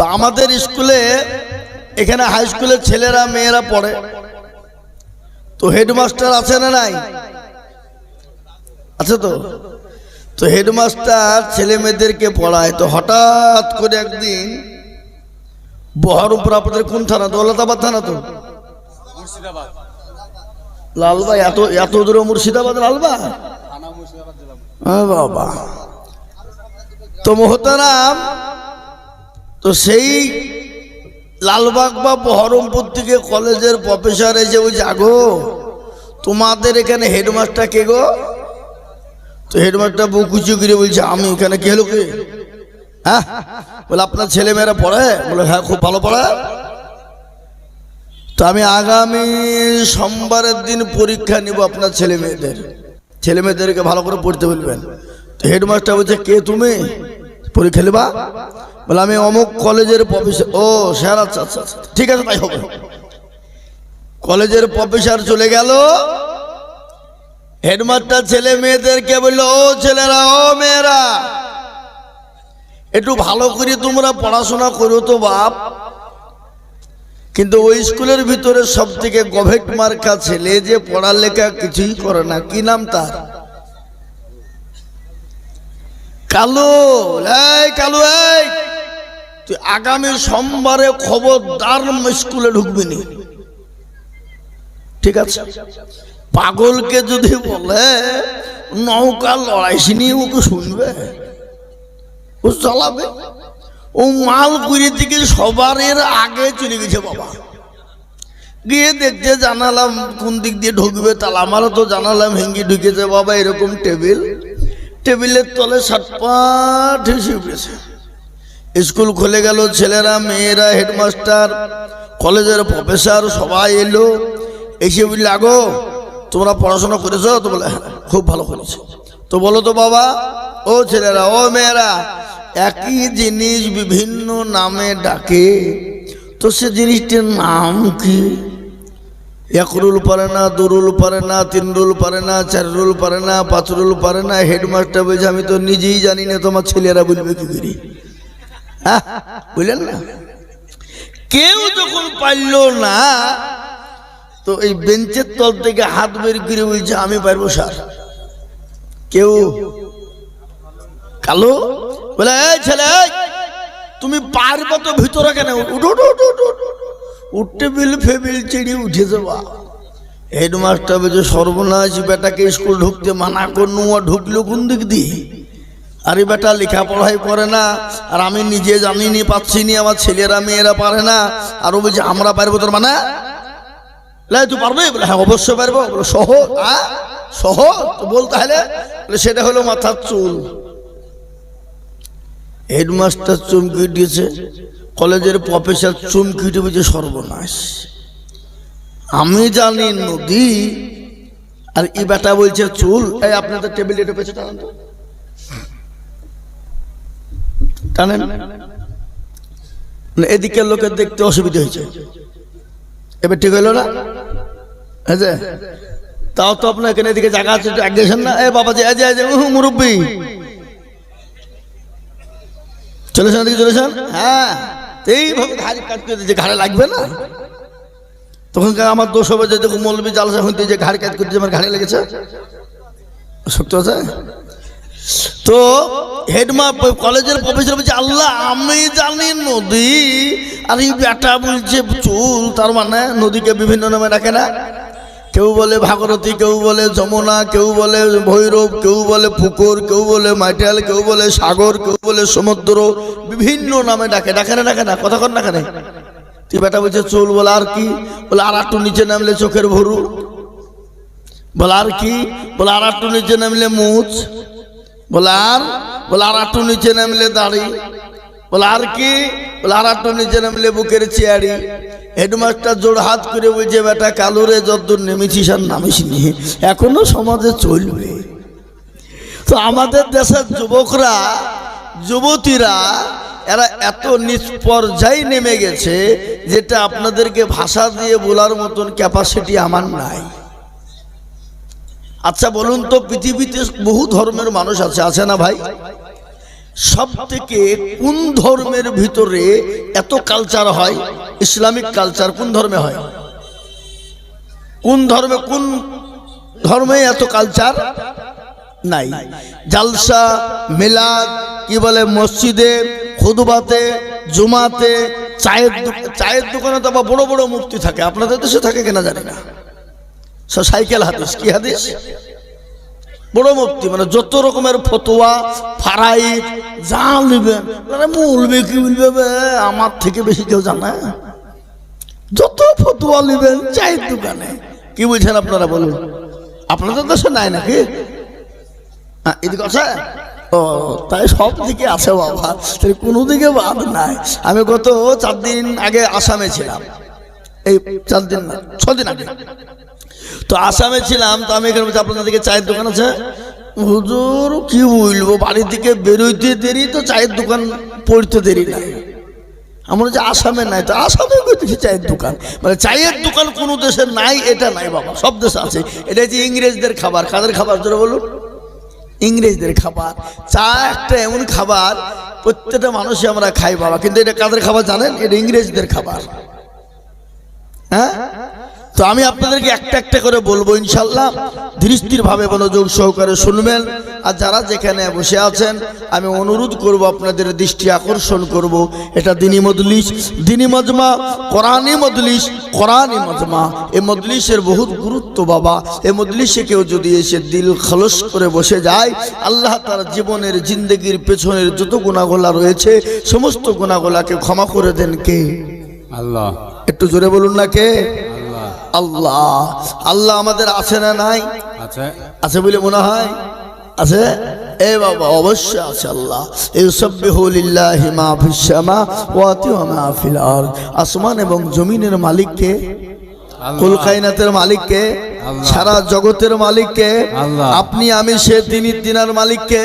তো আমাদের স্কুলে, এখানে হাই স্কুলের ছেলেরা, মেয়েরা পড়ে। তো হেডমাস্টার আছে না নাই? আছে তো? তো হেডমাস্টার ছেলে মেয়েদেরকে পড়ায়। তো হঠাৎ করে একদিন বহরমপুর আপনাদের কোন থানা? দৌলতাবাদ থানা তো? লালবা এত এত দূরে মুর্শিদাবাদ লালবা হ্যাঁ বাবা। তো মোহতারাম তো সেই লালবাগ বা বহরমপুর থেকে কলেজের প্রফেসর এসে বলছে, আগো, তোমাদের এখানে হেডমাস্টার কে গো? তো হেডমাস্টার বুকুচু করে বলছে, আমি এখানে কে হলো কে হ্যাঁ? বলে, আপনার ছেলে মেয়েরা পড়ে? বলে হ্যাঁ খুব ভালো পড়ে। তো আমি আগামী সোমবারের দিন পরীক্ষা নিব আপনার ছেলে মেয়েদের। ছেলে মেয়েদেরকে ভালো করে পড়তে বলবেন। তো হেডমাস্টার বলছে, কে তুমি? পরীক্ষা নেবা বলে, আমি অমুক কলেজের প্রফেসর ও, স্যার আচ্ছা আচ্ছা আচ্ছা ঠিক আছে, তাই হবে। কলেজের প্রফেসর চলে গেল। হেডমাস্টার ছেলে মেয়েদেরকে বলল, ও ছেলেরা, ও মেয়েরা, একটু ভালো করে তোমরা পড়াশোনা করো তো বাপ। কিন্তু ওই স্কুলের ভিতরে সব থেকে গভেট মার্কা ছেলে যে পড়ালেখা কিছুই করে না। কি নাম তার? কালু, এই কালু তুই আগামী সোমবারে খবরদার স্কুলে ঢুকবি নি। ঠিক আছে? পাগলকে যদি বলে, নৌকা লড়াইছি নিয়ে ওকে শুনবে? ও চালাবে? ও মাল কুড়ি থেকে সবার এর আগে চলে গেছে বাবা। গিয়ে দেখতে জানালাম কোন দিক দিয়ে ঢুকবে তাহলে আমারও তো জানালাম হেঙ্গি ঢুকেছে বাবা, এরকম টেবিল। টেবিলের তলে সাতপাট হেসে উঠেছে। স্কুল খুলে গেল, ছেলেরা, মেয়েরা, হেডমাস্টার, কলেজের প্রফেসর, সবাই এলো। এসে বললে, আগো, তোমরা পড়াশোনা করেছ? তো বলে হ্যাঁ খুব ভালো করেছ। তো বলো তো বাবা, ও ছেলেরা, ও মেয়েরা, একই জিনিস বিভিন্ন নামে ডাকে। তো সে জিনিসটির নাম কি? এক রুল পারে না দু রুল পারে না তিন রুল পারে না চার রুল পারে না পাঁচ রুল পারে না, হেডমাস্টার বলছে, আমি তো নিজেই জানি না তোমার ছেলেরা বলবে কি করি। হ্যাঁ বুঝলেন না? কেউ যখন পারল না, তো এই বেঞ্চের তল থেকে হাত বের করে বলছে, আমি পারব, স্যার। কেউ? কালো? বলে ছেলে তুমি পারবে তো ভিতরে কেন? উঠো উঠো উঠো উঠো। উঠতে বিল ফেবিল চিড়ি উঠে যাবা। হেডমাস্টার বলছে, সর্বনাশ, বেটাকে স্কুল ঢুকতে মানা করনু, ও ঢুকলো কোন দিক দিয়ে? আরে বেটা, লেখাপড়াই করে না, আর আমি নিজে জানি নি পাচ্ছি নি আমার ছেলেরা, মেয়েরা পারে না। আর ও বলছে, আমরা পারব তোর মানে? তুই পারবে? হ্যাঁ অবশ্যই পারব। বলে সহ আ? সহ তো বল তাহলে। সেটা হলো মাথার চুল। হেডমাস্টার চমকে দিয়েছে। কলেজের প্রফেসর চমকে দিয়েছে সর্বনাশ। আমি জানি নদী, আর ই বেটা বলছে চুল। এই আপনাদের টেবিল এটা পেছে টানেন তো। টানেন। এদিকের লোকের দেখতে অসুবিধা হয়েছে। এবার ঠিক হইল না? এই যে তাও তো আপনার এখানে এদিকে জায়গা আছে, একটু আগে আসেন না? এ বাবা যে যে চলেছেন এদিকে, চলেছেন? হ্যাঁ। এইভাবে ঘাড়ি কাটতে যে ঘাড়ে লাগবে না? তখন আমার দোষ হবে যে দেখো মৌলবী জালসা হইতে যে ঘাড় কাজ করতে আমার ঘাড়ে লেগেছে। সত্য আছে? তো হেডমা কলেজের প্রফেসর বলছে, আল্লাহ, আমি জানি নদী, আর এই বেটা বলছে চুল, তার মানে নদীকে বিভিন্ন নামে ডাকে না। কেউ বলে ভাগরথী, কেউ বলে যমুনা, কেউ বলে ভৈরব, কেউ বলে পুকুর, কেউ বলে মাইটাল, কেউ বলে সাগর, কেউ বলে সমুদ্র, বিভিন্ন নামে ডাকে। ডাকে না ডাকে না, কথা কর না কেন? তুই বেটা বলছে, চুল বলে আর কি? বলে আর একটু নিচে নামলে চোখের ভরু। বলে আর কি? বলে আর একটু নিচে নামলে মুছ বলে আর? বলে আর একটু নিচে নামলে দাড়ি। বলে, আর কি? বলে, আর একটু নিচে নামলে বুকের চেয়ারি হেডমাস্টার জোর হাত করে বলছে বেটা কালুরে যতদূর নেমেছিস আর নামিস নি। এখনও সমাজে চলবে। তো আমাদের দেশের যুবকরা, যুবতীরা, এরা এত নিষ্পর্যায় নেমে গেছে, যেটা আপনাদেরকে ভাষা দিয়ে বলার মতন ক্যাপাসিটি আমার নাই। আচ্ছা বলুন তো, পৃথিবীতে বহু ধর্মের মানুষ আছে আছে না ভাই? সব থেকে কোন ধর্মের ভিতরে এত কালচার হয়? ইসলামিক কালচার কোন ধর্মে হয়? কোন ধর্মে কোন ধর্মে এত কালচার নাই। জালসা, মিলাদ, কি বলে, মসজিদে, খুদবাতে, জুমাতে, চায়ের চায়ের দোকানে তো আবার বড় বড় মূর্তি থাকে। আপনাদের দেশে থাকে কিনা জানি না। সাইকেল হাদিস। কি হাদিস? বড় মুক্তি মানে যত রকমের ফতোয়া ফারাই মানে আমার থেকে বেশি কেউ জানে? যত ফতুয়া নিবেন চায়ের দোকানে। কি বলছেন আপনারা বলুন? আপনাদের দেশে নাই নাকি? হ্যাঁ, এদিকে আছে? ও তাই সব দিকে আছে বাবা। কোনো দিকে বাদ নাই। আমি গত চার দিন আগে আসামে ছিলাম। এই চার দিন না ছ দিন আগে। তো আসামে ছিলাম তো আমি এখানে আপনাদের দিকে চায়ের দোকান আছে? হুজুর, কি বলব? বাড়ি থেকে বেরোইতে দেরি, তো চায়ের দোকান পড়তে দেরি নাই আমরা যে আসামে নাই, তো আসামে দেখি চায়ের দোকান। মানে চায়ের দোকান কোনো দেশে নাই, এটা নাই বাবা, সব দেশে আছে। এটা হচ্ছে ইংরেজদের খাবার। কাদের খাবার, জোরে বলুন? ইংরেজদের খাবার। চা একটা এমন খাবার, প্রত্যেকটা মানুষই আমরা খাই বাবা। কিন্তু এটা কাদের খাবার জানেন? এটা ইংরেজদের খাবার। হ্যাঁ? তো আমি আপনাদেরকে একটা একটা করে বলব ইনশাল্লাহ ধীরস্থির ভাবে মনোযোগ সহকারে শুনবেন। আর যারা যেখানে বসে আছেন আমি অনুরোধ করব আপনাদের দৃষ্টি আকর্ষণ করব। এটা দিনী মজলিস। দিনী মজমা কোরআনী মজলিস কোরআনী মজমা। এ মজলিসের বহুত গুরুত্ব বাবা। এ মজলিসে কেউ যদি এসে দিল খলস করে বসে যায় আল্লাহ তার জীবনের জিন্দগির পেছনের যত গুণাগোলা রয়েছে সমস্ত গুণাগোলাকে ক্ষমা করে দেন কে? আল্লাহ। একটু জোরে বলুন না কে? আল্লাহ। আল্লাহ আমাদের আছে না নাই? আছে। আছে বলে মনে হয়? আছে? এ বাবা অবশ্যই আছে আল্লাহ। ইউসাব্বিহু লিল্লাহি মা ফিস সামা ওয়া মা ফিল আরদ। আসমান এবং জমিনের মালিককে কুল কায়নাতের মালিককে। সারা জগতের মালিককে। আপনি আমি সে তিনি তিনার মালিককে